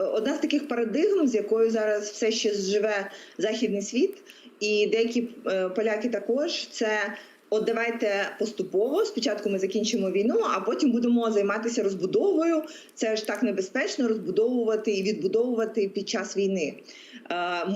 Одна з таких парадигм, з якою зараз все ще живе західний світ, і деякі е, поляки також це. От давайте поступово. Спочатку ми закінчимо війну, а потім будемо займатися розбудовою. Це ж так небезпечно розбудовувати і відбудовувати під час війни.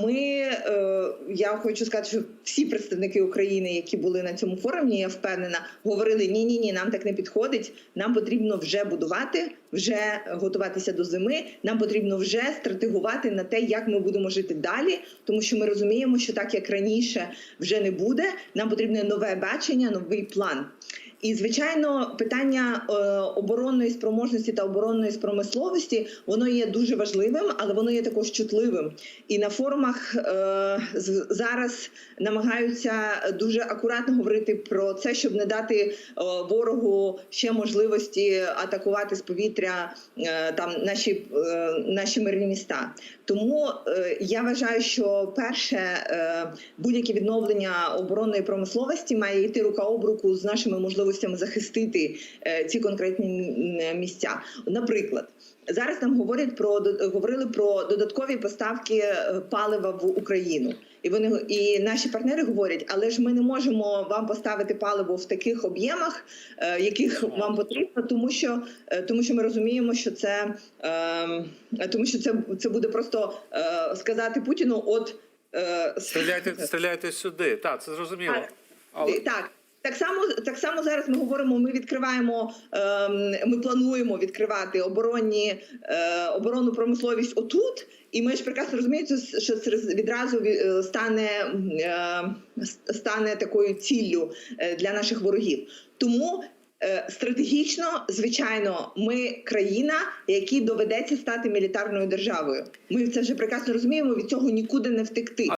Ми е, я хочу сказати, що всі представники України, які були на цьому форумі, я впевнена, говорили: ні, ні, ні, нам так не підходить. Нам потрібно вже будувати, вже готуватися до зими. Нам потрібно вже стратегувати на те, як ми будемо жити далі, тому що ми розуміємо, що так як раніше вже не буде. Нам потрібне нове бачення, новий план. І звичайно, питання е, оборонної спроможності та оборонної промисловості воно є дуже важливим, але воно є також чутливим. І на форумах е, зараз намагаються дуже акуратно говорити про це, щоб не дати е, ворогу ще можливості атакувати з повітря там наші, наші мирні міста. Тому я вважаю, що перше будь-яке відновлення оборонної промисловості має йти рука об руку з нашими можливостями захистити е, ці конкретні місця. Наприклад. Зараз нам говорять про говорили про додаткові поставки е, палива в Україну, і вони і наші партнери говорять, але ж ми не можемо вам поставити паливо в таких об'ємах, е, яких вам потрібно, тому що е, тому що ми розуміємо, що це е, тому, що це, це буде просто е, сказати Путіну, от е, Стріляйте, стріляйте сюди. Так, це зрозуміло. Але Так. Так само, так само зараз ми говоримо. Ми відкриваємо, ем, ми плануємо відкривати оборонні е, оборонну промисловість отут, і ми ж прекрасно розуміємо, що це відразу е, стане, е, стане такою ціллю для наших ворогів. Тому стратегічно, звичайно, ми країна, якій доведеться стати мілітарною державою. Ми це вже прекрасно розуміємо. Від цього нікуди не втекти.